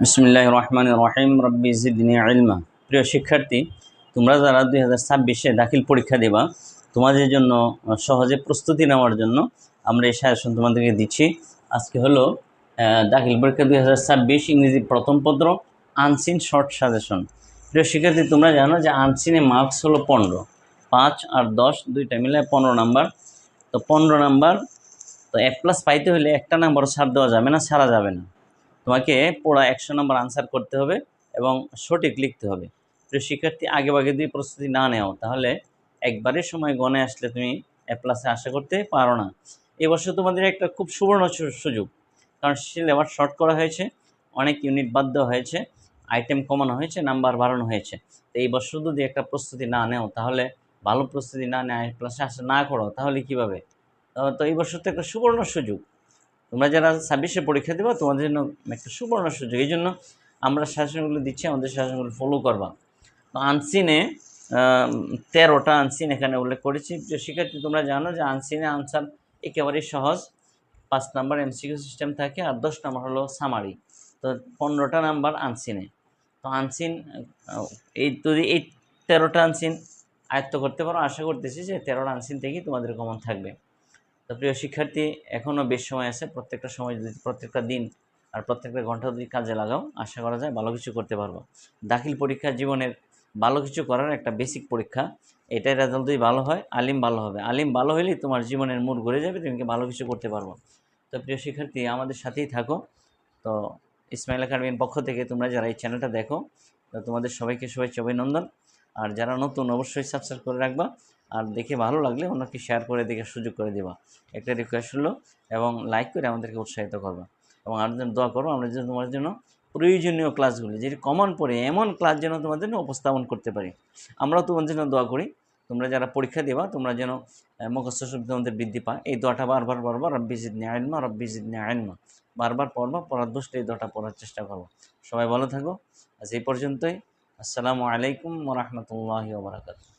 বিসমিল্লাহ রহমান রহিম রব্বি জিদনি ইলমা। প্রিয় শিক্ষার্থী, তোমরা যারা দুই হাজার ছাব্বিশে দাখিল পরীক্ষা দেবা, তোমাদের জন্য সহজে প্রস্তুতি নেওয়ার জন্য আমরা এই সাজেশন তোমাদেরকে দিচ্ছি। আজকে হলো দাখিল পরীক্ষা দুই হাজার ছাব্বিশ ইংরেজি প্রথম পত্র, আনসিন শর্ট সাজেশন। প্রিয় শিক্ষার্থী, তোমরা জানো যে আনসিনে মার্কস হলো পনেরো। পাঁচ আর দশ, দুইটা মিলে পনেরো নাম্বার। তো পনেরো নাম্বার, তো এক প্লাস পাইতে হলে একটা নাম্বারও ছাড় দেওয়া যাবে না, ছাড়া যাবে না। তোমাকে পড়া একশো নম্বর আনসার করতে হবে এবং সঠিক লিখতে হবে। প্রিয় শিক্ষার্থী আগে ভাগে দিয়ে প্রস্তুতি না নেও, তাহলে একবারে সময় গনে আসলে তুমি এ প্লাসে আশা করতে পারো না। এবছর তোমাদের একটা খুব সুবর্ণ সুযোগ, কারণ সিলেবাস শর্ট করা হয়েছে, অনেক ইউনিট বাদ দেওয়া হয়েছে আইটেম কমানো হয়েছে নাম্বার বাড়ানো হয়েছে। তো এই বছর যদি একটা প্রস্তুতি না নেও, তাহলে ভালো প্রস্তুতি না নেয় প্লাসে আশা না করো, তাহলে কীভাবে? তো এই বছর তো একটা সুবর্ণ সুযোগ। তোমরা যারা ছাব্বিশে পরীক্ষা দেবা, তোমাদের জন্য একটা সুবর্ণ সুযোগ। এই জন্য আমরা শাসনগুলো দিচ্ছি, আমাদের শাসনগুলো ফলো করবা। তো আনসিনে তেরোটা আনসিন এখানে উল্লেখ করেছি। যে শিক্ষার্থী, তোমরা জানো যে আনসিনে আনসার একেবারেই সহজ। পাঁচ নাম্বার এমসিকিউ সিস্টেম থাকে আর দশ নাম্বার হলো সামারি তো পনেরোটা নাম্বার আনসিনে তো আনসিন এই যদি এই তেরোটা আনসিন আয়ত্ত করতে পারো, আশা করতেছি যে তেরোটা আনসিন থেকেই তোমাদের কমন থাকবে। তো প্রিয় শিক্ষার্থী, এখনও বেশ সময় আছে, প্রত্যেকটা সময় যদি প্রত্যেকটা দিন আর প্রত্যেকটা ঘণ্টা যদি কাজে লাগাও, আশা করা যায় ভালো কিছু করতে পারব। দাখিল পরীক্ষা জীবনের ভালো কিছু করার একটা বেসিক পরীক্ষা, এটাই রেজাল্ট যদি ভালো হয়, আলিম ভালো হবে। আলিম ভালো হলেই তোমার জীবনের মুড ঘুরে যাবে, তুমি ভালো কিছু করতে পারব। তো প্রিয় শিক্ষার্থী, আমাদের সাথেই থাকো। তো ইসমাইল একাডেমির পক্ষ থেকে তোমরা যারা এই চ্যানেলটা দেখো, তো তোমাদের সবাইকে শুভেচ্ছা, অভিনন্দন। আর যারা নতুন, অবশ্যই সাবস্ক্রাইব করে রাখবা। আর দেখে ভালো লাগলে অন্যকে শেয়ার করে দেখে সুযোগ করে দেবা। একটা রিকোয়েস্ট হলো এবং লাইক করে আমাদেরকে উৎসাহিত করবা। এবং আর জন্য দোয়া করব, আমরা যেন তোমার জন্য প্রয়োজনীয় ক্লাসগুলি যেটি কমন পড়ে, এমন ক্লাস যেন তোমাদের জন্য উপস্থাপন করতে পারি। আমরাও তোমাদের জন্য দোয়া করি। তোমরা যারা পরীক্ষা দেবা, তোমরা যেন মুখস্থ শব্দ তোমাদের বৃদ্ধি পায়। এই দোয়াটা বারবার বারবার রব্বি জিদনি আইনমা রব্বি জিদনি আইনমা বারবার পড়বা, পড়ার বসলে এই দোয়াটা পড়ার চেষ্টা করব। সবাই ভালো থাকো। আজ এই পর্যন্তই। আসসালামু আলাইকুম রহমতুল্লাহি ওবরাকাতুহ